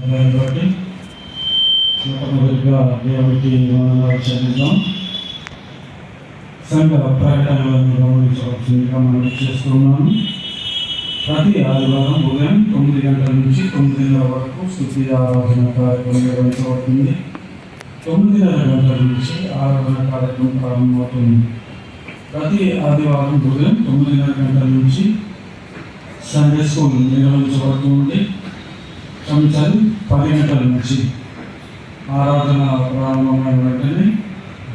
దాన్ని మొట్టమొదటిగా దేవుడికి వందనాలు చెల్లిద్దాం. సంఘ ప్రకటనలను గమనించవలసిందిగా మనం చేస్తున్నాను. ప్రతి ఆదివారం ఉదయం తొమ్మిది గంటల నుంచి తొమ్మిదిన్నర వరకు స్థుతి ఆరాధన కార్యక్రమం నిర్వహించబడుతుంది. తొమ్మిదిన్నర గంటల నుంచి ఆరాధన కార్యక్రమం ప్రారంభమవుతుంది. ప్రతి ఆదివారం ఉదయం తొమ్మిదిన్నర గంటల నుంచి సండే స్కూల్ నిర్వహించబడుతుంది. క్షమించాలి. పది గంటల నుంచి ఆరాధన ప్రారంభమైన వెంటనే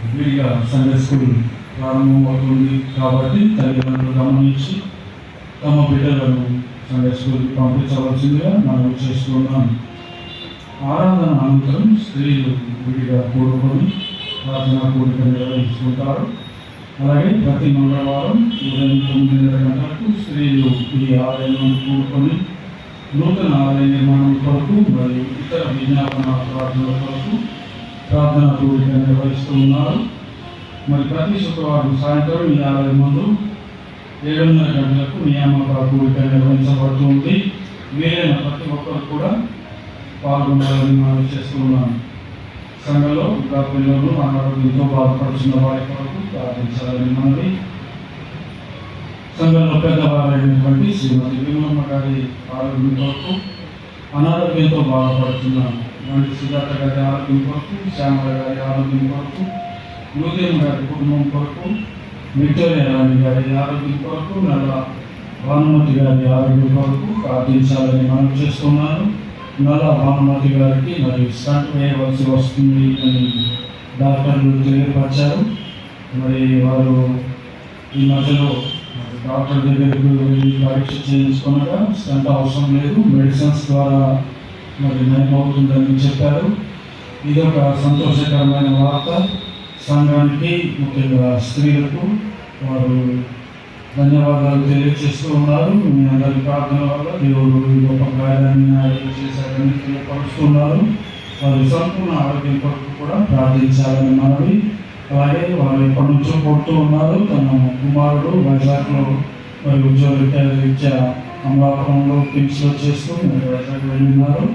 విడిగా సండే స్కూల్ ప్రారంభమవుతుంది కాబట్టి తల్లిదండ్రులు గమనించి తమ బిడ్డలను సండే స్కూల్కి పంపించవలసిందిగా మనం చేస్తున్నాం ఆరాధన అనంతరం స్త్రీలు విడిగా కూడుకొని ప్రార్థన కూడిక నిర్వహించుకుంటారు అలాగే ప్రతి మంగళవారం ఉదయం తొమ్మిదిన్నర గంటలకు స్త్రీలు ఈ ఆలయంలో కూడుకొని నూతన ఆలయ నిర్మాణం కొరకు మరియు ఇతర విజ్ఞాపన ప్రార్థనల కొరకు ప్రార్థన కూడిక నిర్వహిస్తూ ఉన్నారు. మరి ప్రతి శుక్రవారం సాయంత్రం ఈ ఆలయం ముందు ఏడున్నర గంటలకు నియామక కూడిక నిర్వహించబడుతుంది వీలైన ప్రతి ఒక్కరు కూడా పాల్గొనాలని మనం చేస్తూ ఉన్నాను సంఘంలో ఇంకా పిల్లలు అనారోగ్యంతో బాధపడుతున్న వారి కొరకు ప్రార్థించాలని మనవి సంఘంలో పెద్దవారైనటువంటి శ్రీమతి భీమమ్మ గారి ఆరోగ్యం కొరకు అనారోగ్యంతో బాధపడుతున్నాను. వంటి సుజాత గారి ఆరోగ్యం కొరకు శ్యామల గారి ఆరోగ్యం కొరకు నూదేం గారి కుటుంబం కొరకు విక్టోరియా రాణి గారి ఆరోగ్యం కొరకు నల్ల భానుమతి గారి ఆరోగ్యం కొరకు ప్రార్థించాలని మనం చేస్తున్నాను. నల్ల భానుమతి గారికి మరి స్టంట్ వేయవలసి వస్తుంది అని డాక్టర్లు తెలియపరిచారు. మరి వారు ఈ మధ్యలో డాక్టర్ దగ్గరకు వెళ్ళి పరీక్ష చేయించుకున్నాక స్టంట్ అవసరం లేదు. మెడిసిన్స్ ద్వారా మరి నయమవుతుందని చెప్పారు. ఇది ఒక సంతోషకరమైన వార్త. సంఘానికి ముఖ్యంగా స్త్రీలకు వారు ధన్యవాదాలు తెలియజేస్తూ ఉన్నారు. మీ అందరి ప్రార్థన వల్ల దేవుడు గొప్ప కార్యాన్ని ఆయన చేశారని తెలియపరుస్తున్నారు వారి సంపూర్ణ ఆరోగ్యం కొరకు కూడా ప్రార్థించాలని మనవి. అలాగే వారు ఎప్పటి నుంచో కొడుతూ ఉన్నారు. తన కుమారుడు వైజాగ్లో మరి ఉద్యోగ రీత్యా అమలాపురంలో కిమ్స్లో చేస్తూ మరి వైజాగ్ వెళ్ళినారు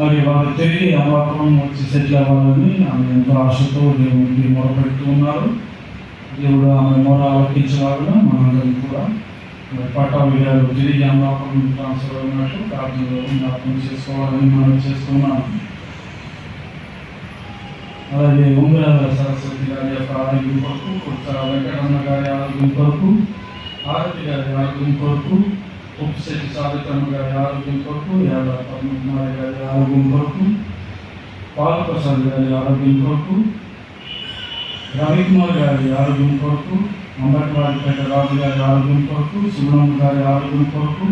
మరి వారు తిరిగి అమలాపురం వచ్చి సెటిల్ అవ్వాలని ఆమె ఎంతో ఆశతో దేవుడికి మొరపెడుతూ ఉన్నారు. దేవుడు ఆమె మొర ఆలకించలాగా మనందరం కూడా. మరి పట్టాభి గారు తిరిగి అమలాపురం ట్రాన్స్ఫర్ అయినట్టు ప్రార్థనలో జ్ఞాపకం చేసుకోవాలని మనం చేస్తున్నాం. అలాగే ఉంగరాల సరస్వతి గారి యొక్క ఆరోగ్యం కొరకు కొత్త వెంకటరమణ గారి ఆరోగ్యం కొరకు ఆరతి గారి ఆరోగ్యం కొరకు ఉప్పుశెట్టి సావిత్రమ్మ గారి ఆరోగ్యం కొరకు యాద పద్మకుమారి గారి ఆరోగ్యం కొరకు పాలప్రసాద్ గారి ఆరోగ్యం కొరకు రవికుమార్ గారి ఆరోగ్యం కొరకు అంబట్వాడిపేట రాజు గారి ఆరోగ్యం కొరకు సుబ్రహ్మ గారి ఆరోగ్యం కొరకు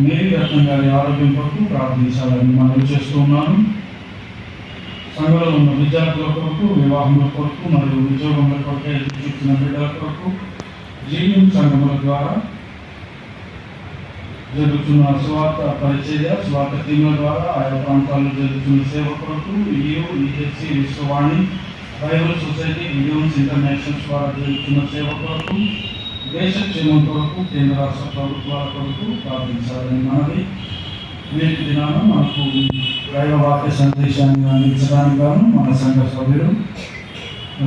మేరీ రత్నం గారి ఆరోగ్యం కొరకు ప్రార్థించాలని మనం చేస్తున్నాను సంఘంలో ఉన్న విద్యార్థుల కొరకు వివాహముల కొరకు మరియు ఉద్యోగముల కొరకు ఎదురు చూస్తున్న బిడ్డల కొరకు జీవితం సంఘముల ద్వారా జరుగుతున్న స్వార్థ పరిచర్య స్వార్థ టీముల ద్వారా ఆయా ప్రాంతాల్లో జరుగుతున్న సేవ కొరకు EU EHC Vishwavani bible society Indians international ద్వారా జరుగుతున్న సేవ కొరకు దేశ క్షేమం కొరకు కేంద్ర రాష్ట్ర ప్రభుత్వాల కొరకు ప్రార్థించాలని మనది నేటి దినాన మనకు దైవ వాక్య సందేశాన్ని అందించడానికి గాను మన సంఘ సభ్యులు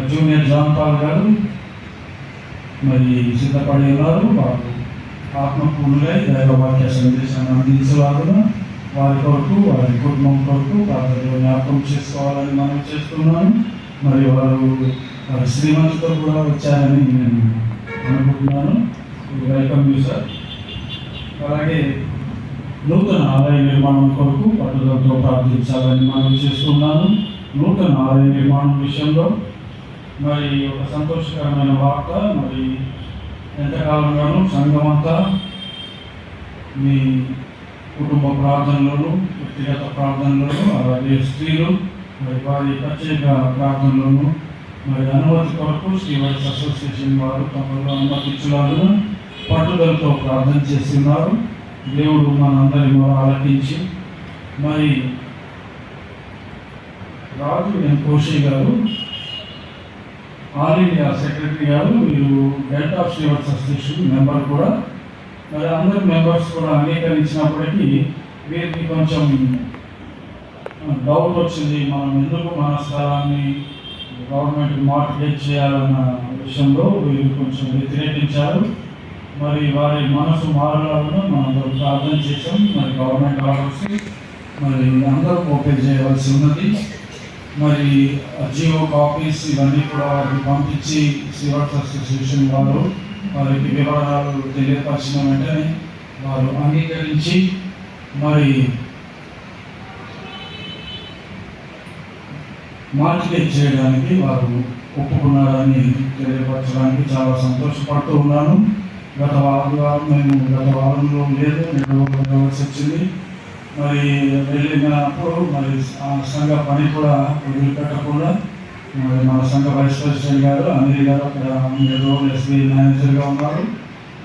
జూనియర్ జాన్ పాల్ గారు మరి సిద్ధపడి ఉన్నారు వారు ఆత్మపూర్ణులై దైవ వాక్య సందేశాన్ని అందించలాగున వారి కొరకు వారి కుటుంబం కొరకు ప్రార్థనలో జ్ఞాపకం చేసుకోవాలని మనం చేస్తున్నాను మరి వారు వారి శ్రీమంతుతో కూడా వచ్చారని నేను అనుకుంటున్నాను. వెల్కమ్ యూ సార్ అలాగే నూతన ఆలయ నిర్మాణం కొరకు పట్టుదలతో ప్రార్థించాలని మనం చేస్తున్నాను. నూతన ఆలయ నిర్మాణం విషయంలో మరి ఒక సంతోషకరమైన వార్త మరి ఎంతకాలంగానూ సంఘం అంతా మీ కుటుంబ ప్రార్థనలను వ్యక్తిగత ప్రార్థనలను అలాగే స్త్రీలు మరి వారి ప్రత్యేక ప్రార్థనలను మరి అనుమతి కొరకు శ్రీ వైఎస్ అసోసియేషన్ వారు తమలో అనుమతించలాగా పట్టుదలతో ప్రార్థన చేస్తున్నారు. దేవుడు మనందరి ఆలకించి మరి రాజు ఎన్ కోషి గారు ఆల్ ఇండియా సెక్రటరీ గారు మీరు డెల్టా ఆఫ్ శ్రీవర్స్ అసోసియేషన్ మెంబర్ కూడా. మరి అందరు మెంబర్స్ కూడా అంగీకరించినప్పటికీ వీరికి కొంచెం డౌట్ వచ్చింది మనం ఎందుకు మన స్థలాన్ని గవర్నమెంట్ మార్కెట్ చేయాలన్న విషయంలో మీరు కొంచెం వ్యతిరేకించారు. మరి వారి మనసు మారలాగా మనం ప్రార్థన చేసాం మరి గవర్నమెంట్ ఆర్డర్స్ మరి అందరూ ఓపెన్ చేయవలసి ఉన్నది. మరి జియో కాపీస్ ఇవన్నీ కూడా వారికి పంపించి సివర్స్ అసోసియేషన్ వారు వారికి వివరాలు తెలియపరిచిన వెంటనే వారు అంగీకరించి మరి మార్కెట్ చేయడానికి వారు ఒప్పుకున్నారని తెలియపరచడానికి చాలా సంతోషపడుతూ ఉన్నాను. గత వారం మేము గత వారంలో లేదు నేను వచ్చింది మరి వెళ్ళినప్పుడు మరి ఆ సంఘ పని కూడా వదిలిపెట్టకుండా మరి మన సంఘ వైస్ ప్రెసిడెంట్ గారు అనిల్ గారు అక్కడ ఎస్బీ మేనేజర్గా ఉన్నారు.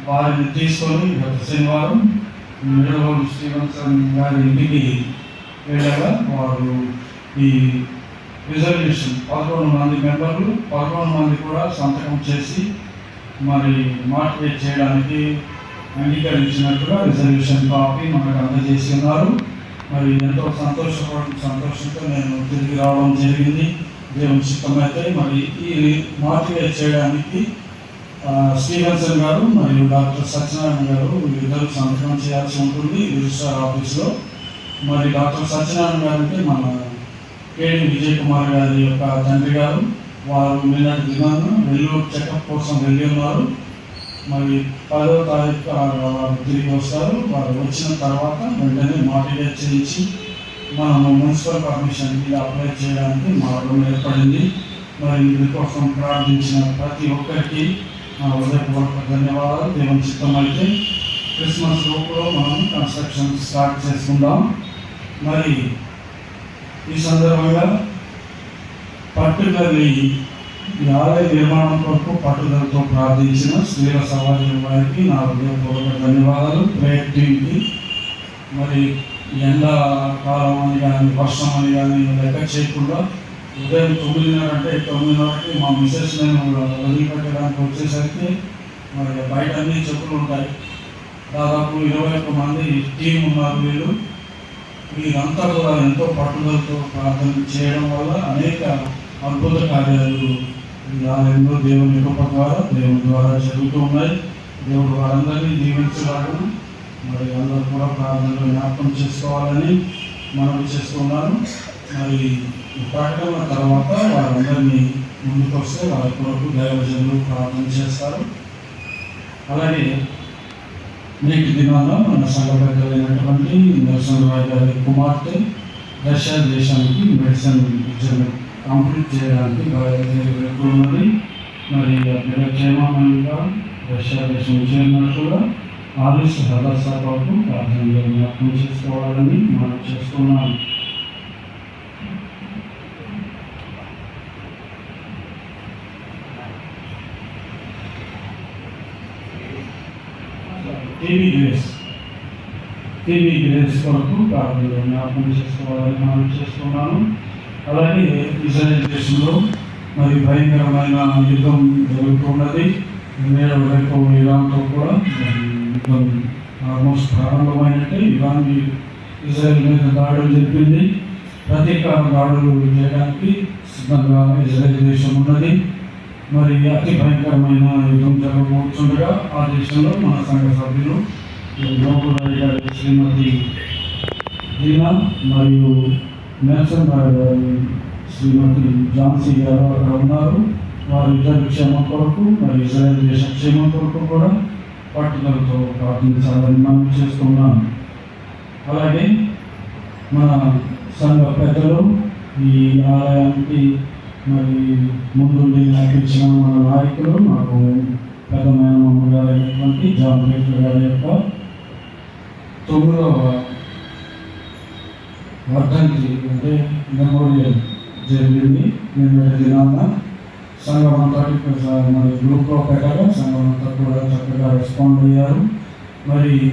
వారిని తీసుకొని గత శనివారం మిడల్ శ్రీవంతన్ గారి ఇంటికి వెళ్ళగా వారు ఈ రిజర్వేషన్ పదకొండు మంది మెంబర్లు పదకొండు మంది కూడా సంతకం చేసి మరి మోటివేట్ చేయడానికి అంగీకరించినట్టుగా రిజర్వేషన్ కాపీ మనకు అందజేసి ఉన్నారు. మరి ఎంతో సంతోషపడ సంతోషంతో నేను తిరిగి రావడం జరిగింది. దేవుని చిత్తమైతే మరి ఈ మోటివేట్ చేయడానికి ఆ, గారు మరియు డాక్టర్ సత్యనారాయణ గారు ఇద్దరు సంతకం చేయాల్సి ఉంటుంది రిజిస్ట్రార్ ఆఫీస్లో. మరి డాక్టర్ సత్యనారాయణ గారు అంటే మన కేడి విజయ్ కుమార్ గారి యొక్క తండ్రి గారు. వారు నిన్నటి దినాన నెల్లూరు చెకప్ కోసం వెళ్ళి ఉన్నారు మరి పదో తారీఖు వారు తిరిగి వస్తారు. వారు వచ్చిన తర్వాత వెంటనే మార్టిగేట్ చేయించి మనము మున్సిపల్ పర్మిషన్ మీద అప్లై చేయడానికి మార్గం ఏర్పడింది. మరి ఇందుకోసం ప్రార్థించిన ప్రతి ఒక్కరికి నా హృదయపూర్వక ధన్యవాదాలు. దేవుని చిత్తం అయితే క్రిస్మస్ లోపల మనం కన్స్ట్రక్షన్ స్టార్ట్ చేసుకుందాం. మరి ఈ సందర్భంగా పట్టుదలి ఈ ఆలయ నిర్మాణం కొరకు పట్టుదలతో ప్రార్థించిన స్త్రీల సమాజం వారికి నా హృదయపూర్వక ధన్యవాదాలు. ప్రేయర్ టీంకి మరి ఎండ కాలం అని కానీ వర్షం అని కానీ లెక్క చేయకుండా ఉదయం తొమ్మిదిన్నర అంటే తొమ్మిదిన్నరకి మా మిసెస్ నేను వదిలిపెట్టడానికి వచ్చేసరికి మరి బయట అన్ని చెప్పులు ఉంటాయి. దాదాపు ఇరవై ఒక్క మంది టీం ఉన్నారు వీళ్ళు. వీరంతా కూడా ఎంతో పట్టుదలతో ప్రార్థన చేయడం వల్ల అనేక అద్భుత కార్యాలు ఎన్నో దేవుని కృప ద్వారా దేవుని ద్వారా జరుగుతూ ఉన్నాయి. దేవుడు వారందరినీ దీవించలాగా మరి అందరూ కూడా ప్రార్థనలో జ్ఞాపకం చేసుకోవాలని మనం చేస్తున్నాను. మరి ఈ ప్రకటన తర్వాత వారందరినీ ముందుకు వస్తే వారి కొరకు దైవజనులు ప్రార్థన చేస్తారు. అలాగే నేటి దినాల్లో మన సంఘ పెద్దలైనటువంటి నరసింహరావు గారి కుమార్తె రష్యా దేశానికి మెడిసిన్ విద్యను కంప్లీట్ చేయడానికి బయలుదేరి మరి అక్కడ క్షేమంగా రష్యా దేశం చేరినట్లుగా ఆలిస్ హదర్సా కొరకు ప్రార్థనలో జ్ఞాపకం చేసుకోవాలని మనం చేస్తున్నాం టీవీ గ్రేస్ టీవీ గ్రేస్ కొరకు ప్రార్థనలో జ్ఞాపకం చేసుకోవాలని మనం చేస్తున్నాను అలాగే ఇజ్రాయెల్ దేశంలో మరి భయంకరమైన యుద్ధం జరుగుతున్నది నేడు రేపు ఇరాన్తో కూడా యుద్ధం ఆల్మోస్ట్ ప్రారంభమైనట్టే. ఇరాన్ ఇజ్రాయెల్ మీద దాడులు జరిపింది. ప్రతీకారం దాడులు చేయడానికి సిద్ధంగా ఇజ్రాయెల్ దేశం ఉన్నది. మరి అతి భయంకరమైన యుద్ధం జరగబోతుండగా ఆ దేశంలో మన సంఘ సభ్యులు లోపల శ్రీమతి దీనా మరియు నెల్సన్ గారి శ్రీమతి జాన్సీ గారు అక్కడ ఉన్నారు. వారి ఇద్దరు క్షేమం కొరకు మరి ఇజ్రాయల్ దేశ క్షేమం కొరకు కూడా పట్టుదలతో ప్రార్థించాలని మనం చేస్తున్నాం. అలాగే మన సంఘ పెద్దలు ఈ ఆలయానికి మరి ముందుండి నడిపించిన మన నాయకులు నాకు పెద్ద మేనమామ గారు అయినటువంటి జాన్ గారి యొక్క తొమ్మిదవ వర్ధంతి అంటే మెమోరియల్ జరిగింది నిన్న దినాన సంఘం అంతా మరి గ్రూప్లో పెట్టారు సంఘం అంతా కూడా చక్కగా రెస్పాండ్ అయ్యారు. మరి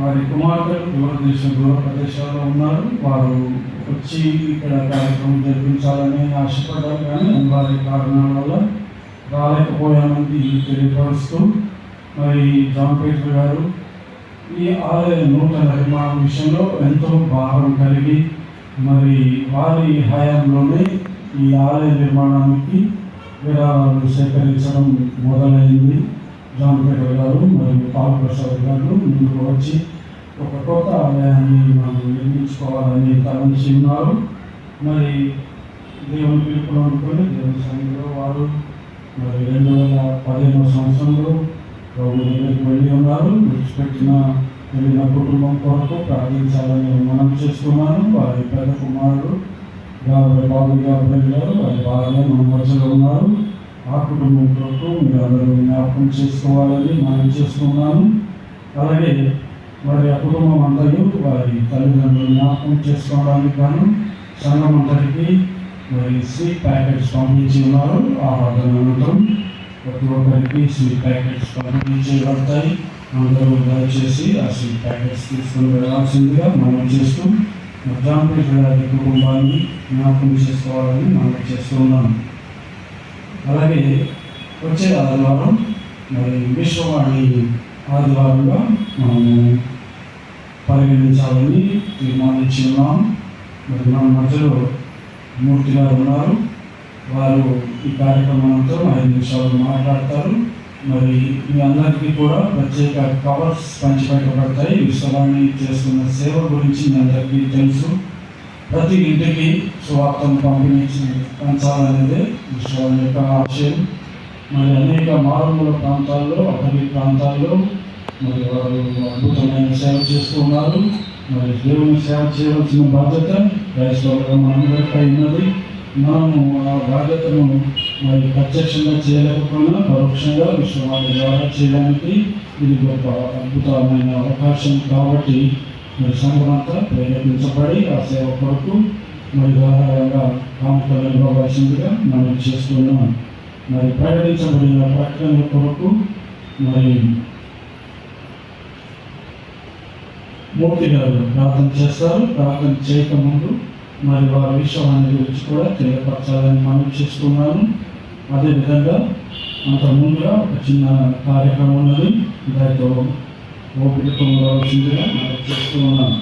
వారి కుమార్తెలు దూరదేశం దూర ప్రదేశాల్లో ఉన్నారు. వారు వచ్చి ఇక్కడ కార్యక్రమం జరిపించాలని ఆశపడ్డారు కానీ వారి కారణాల వల్ల రాలేకపోయామని తెలియపరుస్తూ మరి జాన్ గారు ఈ ఆలయ నూతన నిర్మాణం విషయంలో ఎంతో భారం కలిగి మరి వారి హయాంలోనే ఈ ఆలయ నిర్మాణానికి విరాళాలు సేకరించడం మొదలైంది. జాన్ గారు మరియు పాలప్రసాద్ గారు ముందుకు వచ్చి ఒక కొత్త ఆలయాన్ని మనం నిర్మించుకోవాలని తలంచి ఉన్నారు. మరి దేవుని పిలుపులు అనుకొని దేవుని సంఘంలో వారు. మరి రెండు వేల పదిహేను సంవత్సరంలో వెళ్ళి ఉన్నారు. విడిచిపెట్టిన వెళ్ళిన కుటుంబం కొరకు ప్రార్థించాలని మనం చేసుకున్నాను వారి పెద్ద కుమారుడు గాబరి బాబు గారు గారు వారి భార్య మన మధ్యలో ఉన్నారు. ఆ కుటుంబం కొరకు మీరు అందరూ జ్ఞాపకం చేసుకోవాలని మనం చేస్తున్నాను అలాగే వారి ఆ కుటుంబం అందరూ వారి తల్లిదండ్రులు జ్ఞాపకం చేసుకోవడానికి గాను సంఘం అందరికీ మరి స్వీట్ ప్యాకెట్స్ పంపించి ఉన్నారు. ఆ అనంతరం ప్రతి ఒక్కరికి స్వీట్ ప్యాకెట్స్ పంపిణీ చేయబడతాయి అందరూ దయచేసి ఆ స్వీట్ ప్యాకెట్స్ తీసుకొని వెళ్ళాల్సిందిగా మనం చేస్తూ మధ్యాహ్నం గారి కుటుంబాన్ని జ్ఞాపకం చేసుకోవాలని మనం చేస్తున్నాం అలాగే వచ్చే ఆదివారం మరి విశ్వవాణి ఆదివారంగా మనము పరిగణించాలని తీర్మానించి ఉన్నాం. మరి మన మధ్యలో మూర్తి గారు ఉన్నారు. వారు ఈ కార్యక్రమంతో ఐదు నిమిషాలు మాట్లాడతారు. మరి మీ అందరికీ కూడా ప్రత్యేక కవర్స్ పంచిపెట్టబడతాయి. విశ్వవాణి చేస్తున్న సేవ గురించి మీ అందరికీ తెలుసు. ప్రతి ఇంటికి సువార్తను పంపిణీ పంచాలనేదే విశ్వాన్ని యొక్క ఆశయం. మరి అనేక మారుమూల ప్రాంతాల్లో అటవీ ప్రాంతాల్లో మరి వారు అద్భుతమైన సేవ చేస్తున్నారు మరి దేవుని సేవ చేయవలసిన బాధ్యత క్రైస్తవులుగా మనందరిపై ఉన్నది. మనము ఆ బాధ్యతను మరి ప్రత్యక్షంగా చేయలేకపోయినా పరోక్షంగా విశ్వవాణి ద్వారా చేయడానికి ఇది గొప్ప అద్భుతమైన అవకాశం కాబట్టి మరి సంఘమంతా ప్రేరేపించబడి ఆ సేవ కొరకు మరి ధారాళంగా కాముకలు ఇవ్వవలసిందిగా మనం చేస్తున్నాం మరి ప్రకటించబడిన ప్రకటన కొరకు మరి మూర్తి గారు ప్రార్థన చేస్తారు. ప్రార్థన చేయకముందు మరి వారి విషయాన్ని గురించి కూడా తెలియపరచాలని మనం చేస్తున్నాను అదేవిధంగా అంత ముందుగా ఒక చిన్న కార్యక్రమం ఉన్నది. దానితో ఓపికతో ఉండవలసిందిగా మనం చేస్తూ ఉన్నాను